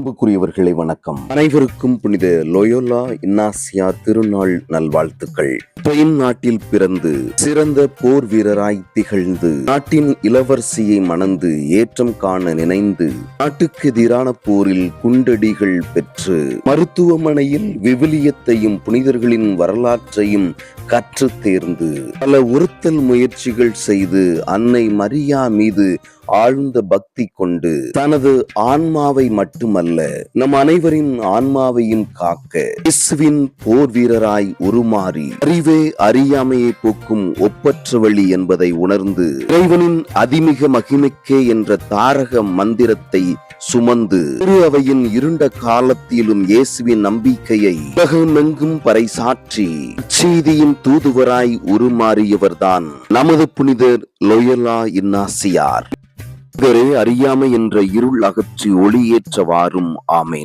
அன்புக்குரியவர்களை வணக்கம். அனைவருக்கும் புனித லோயோலா இன்னாசியா திருநாள் நல்வாழ்த்துக்கள். ஸ்பெயின் நாட்டில் பிறந்து சிறந்த போர் வீரராய் திகழ்ந்து நாட்டின் இளவரசியை மணந்து ஏற்றம் காண நினைந்து நாட்டுக்கு எதிரான போரில் குண்டடிகள் பெற்று மருத்துவமனையில் விவிலியத்தையும் புனிதர்களின் வரலாற்றையும் கற்று தேர்ந்து பல உறுத்தல் முயற்சிகள் செய்து அன்னை மரியா மீது ஆழ்ந்த பக்தி கொண்டு தனது ஆன்மாவை மட்டுமல்ல நம் அனைவரின் ஆன்மாவையும் காக்க இஸ்வின் போர் வீரராய் உருமாறி அறிவு இதுவே அறியாமையை போக்கும் ஒப்பற்ற வழி என்பதை உணர்ந்து இறைவனின் அதிமிக மகிமைக்கே என்ற தாரக மந்திரத்தை சுமந்து திரு அவையின் இருண்ட காலத்திலும் இயேசுவின் நம்பிக்கையை உலகமெங்கும் பறைசாற்றி செய்தியின் தூதுவராய் உருமாறியவர்தான் நமது புனிதர் லொயலா இன்னாசியார். இவரே அறியாமை என்ற இருள் அகற்றி ஒளியேற்றவாறும் ஆமேன்.